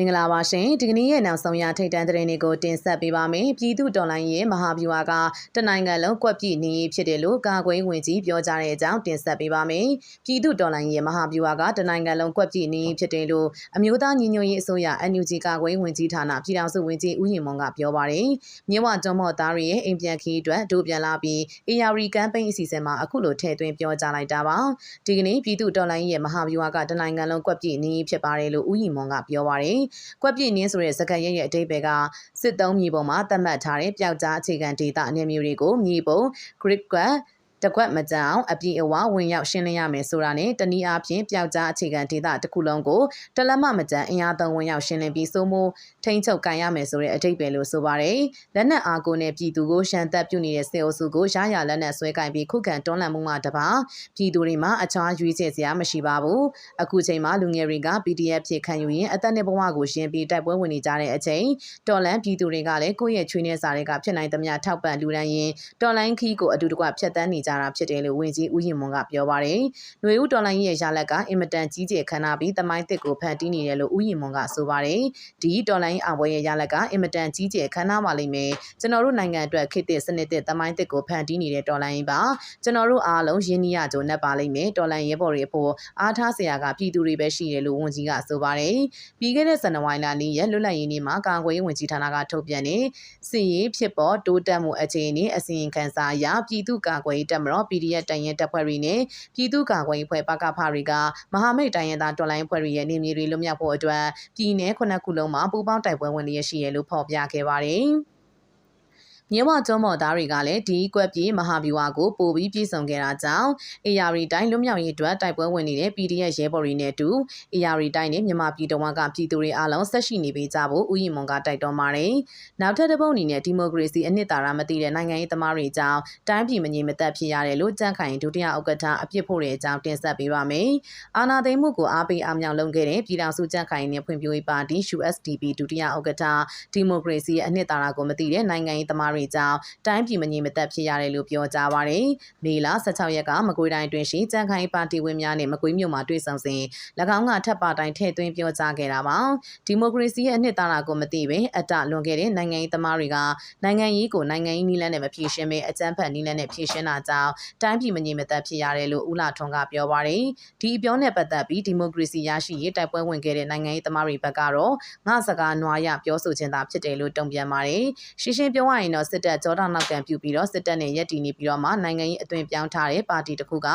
မင်္ဂလာပါရှင်ဒီကနေ့ရဲ့နောက်ဆုံးရထိတ်တန်းသတင်းတွေကိုတင်ဆက်ပေးပါမယ်ပြည်သူတော်လိုင်းရဲ့မဟာဗျူဟာကတနိုင်ငံလုံးကွက်ပြည်နေဖြစ်တယ်လို့ကာကွယ်ဝင်ကြီးပြောကြားတဲ့အကြောင်းတင်ဆက်ပေးပါမယ်ပြည်သူတော်လိုင်းရဲ့မဟာဗျူဟာကတနိုင်ငံလုံးကွက်ပြည်နေဖြစ်တယ်လို့အမျိုးသားညီညွတ်ရေးအစိုးရ NUG ကာကွယ်ဝင်ကြီးဌာနပြည်ထောင်စုဝင်ကြီးဦးရင်မွန်ကပြောပါတယ်မြဝကျွန်းမော်သားတွေရဲ့အိမ်ပြန်ခီးအတွက်ဒို့ပြန်လာပြီး ARI ကမ်ပိန်းအစီအစဉ်မှာအခုလိုထည့်သွင်းပြောကြားလိုက်တာပါဒီကနေ့ပြည်သူတော်လိုင်းရဲ့မဟာဗျူဟာကတနိုင်ငံလုံးကွက်ပြည်နေဖြစ်ပါတယ်လို့ဦးရင်မွန်ကပြောပါတယ်ကွက်ပြည့်နင်းဆိုတဲ့စကားရဲ့ရဲ့အတိတ်ပဲကစစ်သုံးမြေပုံမှာသတ်မှတ်ထားတဲ့ပျောက်ကြားအခြေခံဒေတာအနေမျိုးတွေကိုမြေပုံ grid ကွက် တကွက်မကြအောင်အပြည့်အဝဝင်ရောက်ရှင်းလင်းရမယ်ဆိုတာနဲ့တနည်းအားဖြင့်ပျောက်ကြားအခြေခံဒေသတစ်ခုလုံးကိုတလက်မမကြအင်အားသုံးဝင်ရောက်ရှင်းလင်းပြီးစိုးမိုးထိန်းချုပ်ကန်ရမယ်ဆိုတဲ့အထိပ္ပယ်လို့ဆိုပါတယ်။လက်နက်အားကိုနဲ့ပြည်သူကိုရှမ်းသက်ပြုနေတဲ့စေအုပ်စုကိုရရလက်နက်ဆွဲကင်ပြီးခုခံတွန်းလှန်မှုမှတပါပြည်သူတွေမှာအခြားရွေးချယ်စရာမရှိပါဘူး။အခုချိန်မှာလူငယ်တွေက PDF ဖြစ်ခံယူရင်အသက်နဲ့ဘဝကိုရှင်းပြီးတိုက်ပွဲဝင်နေကြတဲ့အချိန်တော်လန်ပြည်သူတွေကလည်းကိုယ့်ရဲ့ချွေးနှဲစာတွေကဖြစ်နိုင်သမျှထောက်ပံ့လူဒန်းရင်တော်လန်ခီးကိုအတူတကွဖျက်ဆီးနေကြတာဖြစ်တယ်လို့ဝန်ကြီးဦးရင်မွန်ကပြောပါတယ်။ຫນွေဦးတော်လိုင်းရဲ့ရလက်ကအင်မတန်ကြီးကျယ်ခမ်းနားပြီးတမိုင်းတစ်ကိုဖန်တီးနေတယ်လို့ဦးရင်မွန်ကဆိုပါတယ်။ဒီတော်လိုင်းအဘွဲရဲ့ရလက်ကအင်မတန်ကြီးကျယ်ခမ်းနားပါလိမ့်မယ်။ကျွန်တော်တို့နိုင်ငံအတွက်ခေတ်သစ်စနစ်သစ်တမိုင်းတစ်ကိုဖန်တီးနေတဲ့တော်လိုင်းပါ။ကျွန်တော်တို့အားလုံးရင်းနှီးရကြုံနဲ့ပါလိမ့်မယ်။တော်လိုင်းရဲဘော်တွေအဖို့အားထားစရာကပြည်သူတွေပဲရှိတယ်လို့ဝန်ကြီးကဆိုပါတယ်။ပြီးခဲ့တဲ့ဇန်နဝါရီလနေ့ရက်လွတ်လပ်ရေးနေ့မှာကာကွယ်ရေးဝန်ကြီးဌာနကထုတ်ပြန်တဲ့စီရေးဖြစ်ပေါ်တိုးတက်မှုအခြေအနေအစီရင်ခံစာအရပြည်သူ့ကာကွယ်ရေးတပ်မတော် PDF တိုင်ရင်တပ်ဖွဲ့တွေနဲ့ပြည်သူ့ကာကွယ်ရေးဖွဲ့ပကဖတွေကမဟာမိတ်တိုင်းရင်းသားတော်လိုင်းဖွဲ့တွေရဲ့နေမြေတွေလွတ်မြောက်ဖို့အတွက်ပြည်내ခုနှစ်ခုလုံးမှာပူးပေါင်းတိုက်ပွဲဝင်လျက်ရှိရလို့ဖော်ပြခဲ့ပါတယ်။ မြဝကျွန်းမော်သားတွေကလည်းဒီကွက်ပြေမဟာဗျူဟာကိုပို့ပြီးပြည်ဆောင်ခဲ့တာကြောင့် AR တိုင်းလွတ်မြောက်ရေးအတွက်တိုက်ပွဲဝင်နေတဲ့ PDF ရဲဘော်တွေနဲ့အတူ AR တိုင်းနဲ့မြန်မာပြည်တော်ကပြည်သူတွေအားလုံးဆက်ရှိနေပေးကြဖို့ဦးရင်မွန်ကတိုက်တွန်းပါတယ်။နောက်ထပ်တစ်ပုတ်အနေနဲ့ဒီမိုကရေစီအနှစ်သာရမသိတဲ့နိုင်ငံရေးသမားတွေကြောင့်တိုင်းပြည်မငြိမ်မသက်ဖြစ်ရတယ်လို့ကြန့်ခိုင်ဒုတိယဥက္ကဋ္ဌအပြစ်ဖို့တဲ့အကြောင်းတင်ဆက်ပေးပါမယ်။အာဏာသိမ်းမှုကိုအားပေးအားမြောက်လုပ်ခဲ့တဲ့ပြည်ထောင်စုကြန့်ခိုင်နဲ့ဖွံ့ဖြိုးရေးပါတီ USDP ဒုတိယဥက္ကဋ္ဌဒီမိုကရေစီအနှစ်သာရကိုမသိတဲ့နိုင်ငံရေးသမားတွေကြောင့်တိုင်းပြည်မငြိမ်မသက်ဖြစ်ရတယ်လို့ပြောကြားပါရယ်။မေလ16ရက်ကမကွေးတိုင်းတွင်ရှိကြံခိုင်ပါတီဝင်များနဲ့မကွေးမြို့မှာတွေ့ဆုံစဉ်၎င်းကထပ်ပါတိုင်းထည့်သွင်းပြောကြားခဲ့တာပါ။ဒီမိုကရေစီရဲ့အနှစ်သာရကိုမသိပင်အတလွန်ခဲ့တဲ့နိုင်ငံရေးသမားတွေကနိုင်ငံရေးကိုနိုင်ငံရေးနည်းလမ်းနဲ့မဖြေရှင်းဘဲအကြမ်းဖက်နည်းလမ်းနဲ့ဖြေရှင်းတာကြောင့်တိုင်းပြည်မငြိမ်မသက်ဖြစ်ရတယ်လို့ဦးလာထွန်းကပြောပါရယ်။ဒီအပြောနဲ့ပတ်သက်ပြီးဒီမိုကရေစီရရှိရေးတိုက်ပွဲဝင်ခဲ့တဲ့နိုင်ငံရေးသမားတွေဘက်ကတော့ငါစကားနွားရပြောဆိုခြင်းသာဖြစ်တယ်လို့တုံ့ပြန်ပါတယ်။ရှင်းရှင်းပြောရရင်တော့စစ်တပ်ကြောတာနောက်ကံပြုပြီးတော့စစ်တပ်နဲ့ရက်တီနေပြီးတော့မှနိုင်ငံရေးအသွင်ပြောင်းထားတဲ့ပါတီတစ်ခုက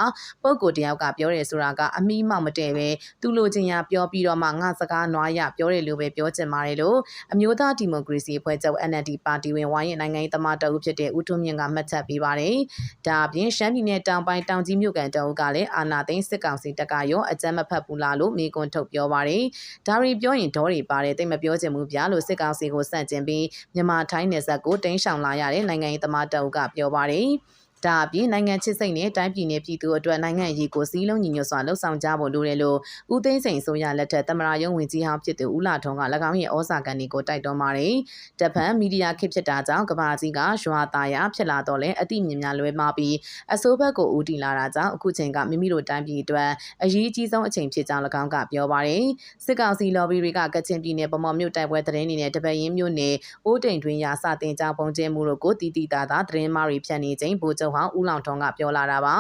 ပုံကိုတယောက်ကပြောတယ်ဆိုတာကအမိမောက်မတည့်ပဲသူလိုချင်ရပြောပြီးတော့မှငါစကားနွားရပြောတယ်လို့ပဲပြောချင်ပါတယ်လို့အမျိုးသားဒီမိုကရေစီအဖွဲ့ချုပ် NLD ပါတီဝင်ဝိုင်းရဲ့နိုင်ငံရေးသမားတအုပ်ဖြစ်တဲ့ဦးထွန်းမြင့်ကမှတ်ချက်ပေးပါတယ်။ဒါအပြင်ရှမ်းပြည်နယ်တောင်ပိုင်းတောင်ကြီးမြို့ကန်တအုပ်ကလည်းအာနာသိန်းစစ်ကောင်စီတက်ကရောအကြမ်းမဖက်ဘူးလားလို့မိကွန်းထုတ်ပြောပါတယ်။ဒါရီပြောရင်ဒေါ်တွေပါတယ်တိတ်မပြောချင်ဘူးဗျာလို့စစ်ကောင်စီကိုစန့်ကျင်ပြီးမြန်မာထိုင်းနယ်စပ်ကိုတင်းရှောင်လာရတဲ့နိုင်ငံရေးသမားတအုပ်ကပြောပါတယ်။ ဒါအပြင်နိုင်ငံချစ်စိတ်နဲ့တိုင်းပြည်နယ်ပြည်သူအတွက်နိုင်ငံရေးကိုစီးလုံးညီညွတ်စွာလှုပ်ဆောင်ကြဖို့လိုတယ်လို့ဦးသိန်းစိန်ဆိုရလက်ထက်သမရာယုံဝင်ကြီးဟောင်းဖြစ်သူဦးလာထွန်းက၎င်းရဲ့ဩဇာကန်တွေကိုတိုက်တွန်းပါတယ်။တပံမီဒီယာခေတ်ဖြစ်တာကြောင့်ကဘာကြီးကရွာသားရဖြစ်လာတော့လဲအတိမြင်များလွဲမှာပြီးအစိုးဘက်ကိုဦးတည်လာတာကြောင့်အခုချိန်ကမိမိတို့တိုင်းပြည်အတွက်အရေးကြီးဆုံးအချိန်ဖြစ်ကြောင်း၎င်းကပြောပါတယ်။စစ်ကောင်စီ lobby တွေကကချင်ပြည်နယ်ပမော်မြို့တိုက်ပွဲသတင်းတွေနဲ့တပည့်ရင်းမြို့နယ်အိုးတိန်တွင်ရာစတင်ကြောင်းပုံကျဲမှုတို့ကိုတီတီတာတာသတင်းမားတွေဖြန့်နေခြင်းဗိုလ်ချုပ်ဟောင်းဦးလောင်ထွန်းကပြောလာတာပါ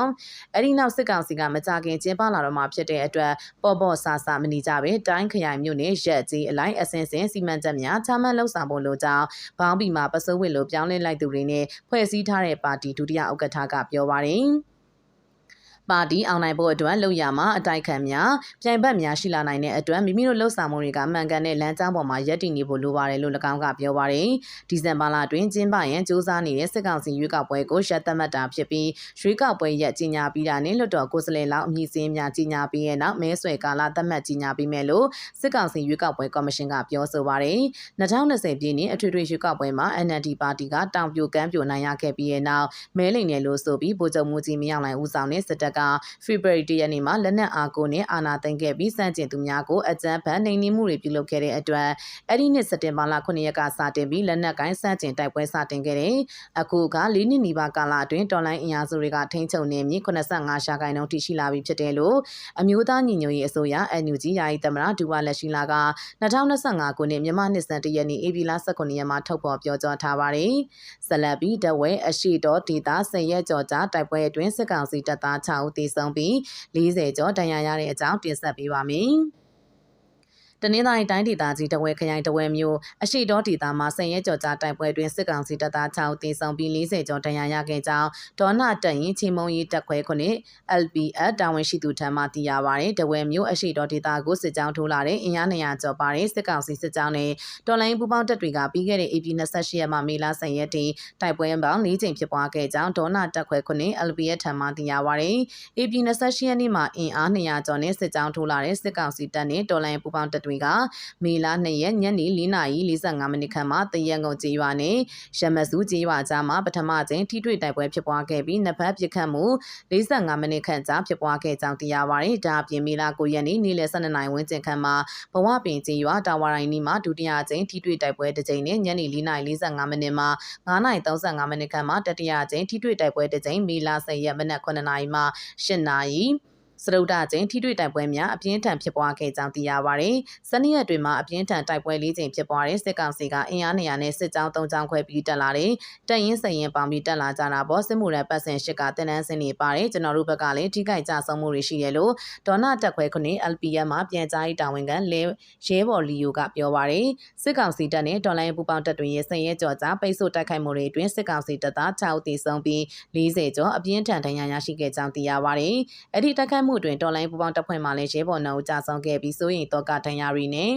အဲ့ဒီနောက်စစ်ကောင်စီကမကြခင်ကျင်းပလာတော့မှဖြစ်တဲ့အတွက်ပေါ့ပေါ့ဆာဆာမနေကြပဲတိုင်းခရိုင်မြို့နယ်ရက်ကြီးအလိုက်အစင်စင်စီမံချက်များချမှတ်လှုပ်ဆောင်ဖို့လိုကြောင်းဘောင်းဘီမှာပစိုးဝစ်လိုပြောင်းလဲလိုက်သူတွေနဲ့ဖွဲ့စည်းထားတဲ့ပါတီဒုတိယဥက္ကဋ္ဌကပြောပါတယ် ပါတီအောင်နိုင်ဖို့အတွက်လှုပ်ရမှာအတိုက်ခံများပြိုင်ဘက်များရှိလာနိုင်တဲ့အတွက်မိမိတို့လှုပ်ဆောင်မှုတွေကမှန်ကန်တဲ့လမ်းကြောင်းပေါ်မှာရပ်တည်နေဖို့လိုပါတယ်လို့၎င်းကပြောပါတယ်။ဒီဇင်ဘာလတွင်ကျင်းပရန်စ조사နေတဲ့စစ်ကောင်စီရွေးကောက်ပွဲကိုရပ်သတ်မှတ်တာဖြစ်ပြီးရွေးကောက်ပွဲရက်ကြီးညာပြီးတာနဲ့လွတ်တော်ကိုယ်စားလှယ်လောက်အမည်စင်းများကြီးညာပြီးရဲ့နောက်မဲဆွယ်ကာလသတ်မှတ်ကြီးညာပြီးမယ်လို့စစ်ကောင်စီရွေးကောက်ပွဲကော်မရှင်ကပြောဆိုပါတယ်။2020ပြည်နှစ်အထွေထွေရွေးကောက်ပွဲမှာ NLD ပါတီကတောင်ပြိုကမ်းပြိုနိုင်ရခဲ့ပြီးရဲ့နောက်မဲလိမ်နယ်လို့ဆိုပြီးဗိုလ်ချုပ်မှုကြီးမရောက်နိုင်ဦးဆောင်တဲ့စစ်တပ်ကဖေဖော်ဝါရီလရက်နေ့မှာလက်နက်အားကိုနဲ့အာဏာသိမ်းခဲ့ပြီးစန့်ကျင်သူများကိုအကြမ်းဖက်နှိမ်နင်းမှုတွေပြုလုပ်ခဲ့တဲ့အတွက်အဲ့ဒီနှစ်စက်တင်ဘာလ9ရက်ကစတင်ပြီးလက်နက်ကိုင်းစန့်ကျင်တိုက်ပွဲစတင်ခဲ့တယ်။အခုက၄နှစ်နီးပါးကာလအတွင်းတော်လိုင်းအင်အားစုတွေကထိန်းချုပ်နေမြေ85ရှာခိုင်နှုန်းထိရှိလာပြီဖြစ်တယ်လို့အမျိုးသားညီညွတ်ရေးအစိုးရ NUG ယာယီသမရဒူဝါလက်ရှိလာက2025ခုနှစ်မြန်မာနှစ်စံတရက်နေ့ AB လ19ရက်မှာထုတ်ဖော်ပြောကြားထားပါတယ်။ဆက်လက်ပြီးတဝဲအရှိတော်ဒေတာဆယ်ရက်ကျော်ကြာတိုက်ပွဲအတွင်းစစ်ကောင်စီတပ်သား6ဦးသေဆုံးပြီး40ကျော်ဒဏ်ရာရတဲ့အကြောင်းတင်ဆက်ပေးပါမယ်။ တနင်္သာရီတိုင်းဒေသကြီးတဝဲခရိုင်တဝဲမြို့အရှိတော်ဒေသမှာဆယ်ရဲကြော်ကြားတိုက်ပွဲတွင်စစ်ကောင်စီတပ်သား6ဦးသေဆုံးပြီး40ကျော်ဒဏ်ရာရခဲ့ကြောင်းဒေါနာတက်ရင်ချင်းမုံရီတက်ခွဲခုနှစ် LPF တာဝန်ရှိသူထံမှသိရပါဗျ။တဝဲမြို့အရှိတော်ဒေသကိုစစ်ကြောင်းထိုးလာတဲ့အင်အား200ကျော်ပါတဲ့စစ်ကောင်စီစစ်ကြောင်းနဲ့တော်လိုင်းပူပေါင်းတပ်တွေကပြီးခဲ့တဲ့ AP 28ရက်မှာမေလ10ရက်ထိတိုက်ပွဲပေါင်း၄ချိန်ဖြစ်ပွားခဲ့ကြောင်းဒေါနာတက်ခွဲခုနှစ် LPF ထံမှသိရပါဗျ။ AP 28ရက်နေ့မှာအင်အား200ကျော်နဲ့စစ်ကြောင်းထိုးလာတဲ့စစ်ကောင်စီတပ်နဲ့တော်လိုင်းပူပေါင်းတပ်တွေကမေလ2ရက်ညနေ4:45မိနစ်ခန့်မှာတရက်ငုံကျေးရွာနဲ့ရမစုကျေးရွာကြားမှာပထမချိန်ထိတွေ့တိုက်ပွဲဖြစ်ပွားခဲ့ပြီးနှစ်ဖက်ပစ်ခတ်မှု45မိနစ်ခန့်ကြာဖြစ်ပွားခဲ့ကြောင်းသိရပါတယ်။ဒါအပြင်မေလ9ရက်နေ့နေ့လယ်12နာရီဝန်းကျင်ခန့်မှာဘဝပင်ကျေးရွာတာဝါရိုင်းနီမှာဒုတိယချိန်ထိတွေ့တိုက်ပွဲတစ်ကြိမ်နဲ့ညနေ4:45မိနစ်မှာ9:35မိနစ်ခန့်မှာတတိယချိန်ထိတွေ့တိုက်ပွဲတစ်ကြိမ်မေလ10ရက်မနက်9:00နာရီမှ10:00နာရီ စရုဒ္ဒချင်းထိတွေ့တိုက်ပွဲများအပြင်းထန်ဖြစ်ပွားခဲ့ကြောင်းသိရပါတယ်။စနေရက်တွေမှာအပြင်းထန်တိုက်ပွဲ၄ကြိမ်ဖြစ်ပွားတဲ့စစ်ကောင်စီကအင်အားနေရာနဲ့စစ်ကြောင်း၃ကြောင်းခွဲပြီးတက်လာတဲ့တပ်ရင်းစရင်ပေါင်းပြီးတက်လာကြတာပေါ့စစ်မှုရပတ်စင်ရှစ်ကတင်နန်းစင်နေပါတယ်ကျွန်တော်တို့ဘက်ကလည်းထိခိုက်ကြဆုံးမှုတွေရှိရလို့ဒေါနာတက်ခွဲခုနှစ် LPM မှာပြန်ကြားရေးတာဝန်ခံလဲရဲဘော်လီယိုကပြောပါတယ်စစ်ကောင်စီတပ်နဲ့ဒေါ်လာရင်းပူပေါင်းတပ်တွေရဲ့စင်ရဲကြော်ကြားပိတ်ဆို့တိုက်ခိုက်မှုတွေအတွင်းစစ်ကောင်စီတပ်သား6ဦးသေဆုံးပြီး40ကျော်အပြင်းထန်ဒဏ်ရာရရှိခဲ့ကြောင်းသိရပါတယ်အဲ့ဒီတိုက်ခိုက်မှုတွင်တော်လိုင်းပူပေါင်းတပ်ဖွဲ့မှလည်းရဲဘော်နှုတ်ကြာဆုံးခဲ့ပြီးစိုးရိမ်တော့ကဒဏ်ရာတွေနဲ့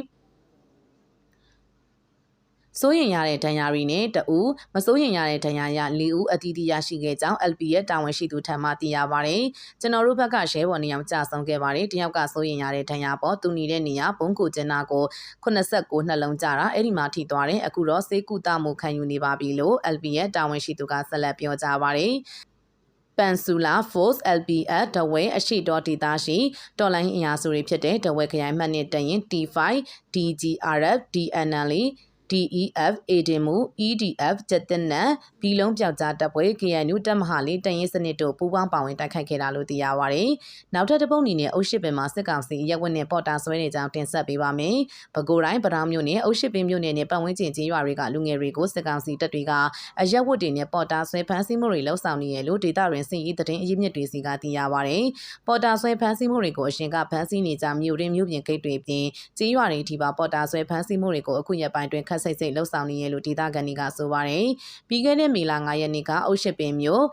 စိုးရင်ရတဲ့ဒဏ်ရာတွေနဲ့တအူးမစိုးရင်ရတဲ့ဒဏ်ရာရ၄ဦးအတီးတီးရရှိခဲ့ကြောင်း LP ရဲ့တာဝန်ရှိသူထံမှသိရပါတယ်။ကျွန်တော်တို့ဘက်ကရဲဘော်နေအောင်ကြာဆုံးခဲ့ပါတယ်။တယောက်ကစိုးရင်ရတဲ့ဒဏ်ရာပေါ်သူနေတဲ့နေရာဘုံကိုကျင်းနာကို89နှလုံးကြတာအဲ့ဒီမှာထိသွားတယ်။အခုတော့စေကူတာမှုခံယူနေပါပြီလို့ LP ရဲ့တာဝန်ရှိသူကဆက်လက်ပြောကြားပါတယ်။ ပန်ဆူလာ Force LPF ဒဝဲအရှိတော်ဒေသရှိတော်လိုင်းအင်အားစုတွေဖြစ်တဲ့ဒဝဲခရိုင်မှတ်နှစ်တရင် T5 DGRF DNL DEF အေဒင်မူ EDF ကျက်တင်နံဘီလုံးပြောက်ကြားတပ်ပွဲ KNU တပ်မဟာလေးတရင်စနစ်တို့ပူးပေါင်းပါဝင်တိုက်ခိုက်ခဲ့တာလို့သိရပါဗျ။နောက်ထပ်တစ်ပုတ်အနေနဲ့အုပ်ရှိပင်မှာစစ်ကောင်စီရက်ဝက်နဲ့ပေါ်တာဆွဲနေကြောင်းတင်ဆက်ပေးပါမယ်။ပဲခူးတိုင်းပဒေါင်းမြို့နယ်အုပ်ရှိပင်မြို့နယ်နဲ့ပတ်ဝန်းကျင်ကျေးရွာတွေကလူငယ်တွေကိုစစ်ကောင်စီတပ်တွေကအရက်ဝတ်တွေနဲ့ပေါ်တာဆွဲဖမ်းဆီးမှုတွေလှုပ်ဆောင်နေရလို့ဒေသတွင်စစ်ရေးသတင်းအရင်းမြစ်တွေစီကသိရပါဗျ။ပေါ်တာဆွဲဖမ်းဆီးမှုတွေကိုအရှင်ကဖမ်းဆီးနေကြမြို့ရင်းမြို့ပြင်ဂိတ်တွေပြင်ကျေးရွာတွေထိပါပေါ်တာဆွဲဖမ်းဆီးမှုတွေကိုအခုရက်ပိုင်းတွင်ခက်စိတ်စိတ်လှုပ်ဆောင်နေရလို့ဒေသခံတွေကဆိုပါတယ်။ပြီးခဲ့တဲ့မေလ9ရက်နေ့ကအုတ်ရှိပင်မြို့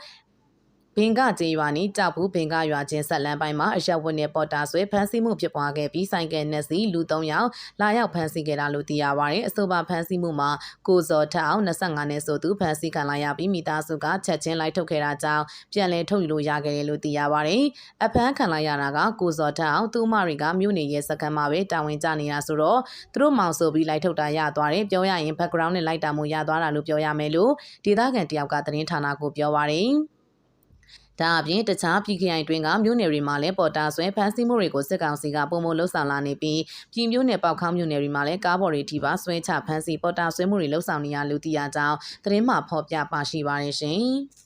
ဘင်္ဂကျေးရွာနီးကြောက်ဘူးဘင်္ဂရွာချင်းဆက်လန်းပိုင်းမှာအရက်ဝတ်နဲ့ပေါ်တာဆွဲဖမ်းဆီးမှုဖြစ်ပွားခဲ့ပြီးဆိုင်ကယ်နဲ့စီလူ၃ယောက်လာရောက်ဖမ်းဆီးခဲ့တာလို့သိရပါတယ်။အဆိုပါဖမ်းဆီးမှုမှာကိုဇော်ထအောင်25နှစ်ဆိုသူဖမ်းဆီးခံလာရပြီးမိသားစုကချက်ချင်းလိုက်ထုတ်ခဲ့တာကြောင့်ပြန်လည်ထုတ်ယူလို့ရခဲ့တယ်လို့သိရပါတယ်။အဖမ်းခံလာရတာကကိုဇော်ထအောင်သူ့မတွေကမြို့နေရဲစခန်းမှာပဲတာဝန်ကျနေတာဆိုတော့သူတို့မောင်ဆိုပြီးလိုက်ထုတ်တာရသွားတယ်။ပြောရရင် background နဲ့လိုက်တာမှုရသွားတာလို့ပြောရမယ်လို့ဒေသခံတယောက်ကသတင်းဌာနကိုပြောပါတယ်။ ဒါအပြင်တခြားပြည်ခိုင်တွင်ကမြို့နယ်တွေမှာလည်းပေါ်တာဆွဲဖမ်းဆီးမှုတွေကိုစစ်ကောင်စီကပုံမလှုပ်ဆောင်လာနေပြီးပြည်မြို့နယ်ပေါက်ခေါင်းမြို့နယ်တွေမှာလည်းကားပေါ်တွေထိပါဆွဲချဖမ်းဆီးပေါ်တာဆွဲမှုတွေလှုပ်ဆောင်နေရလို့သိရကြောင်းသတင်းမှဖော်ပြပါရှိပါတယ်ရှင်။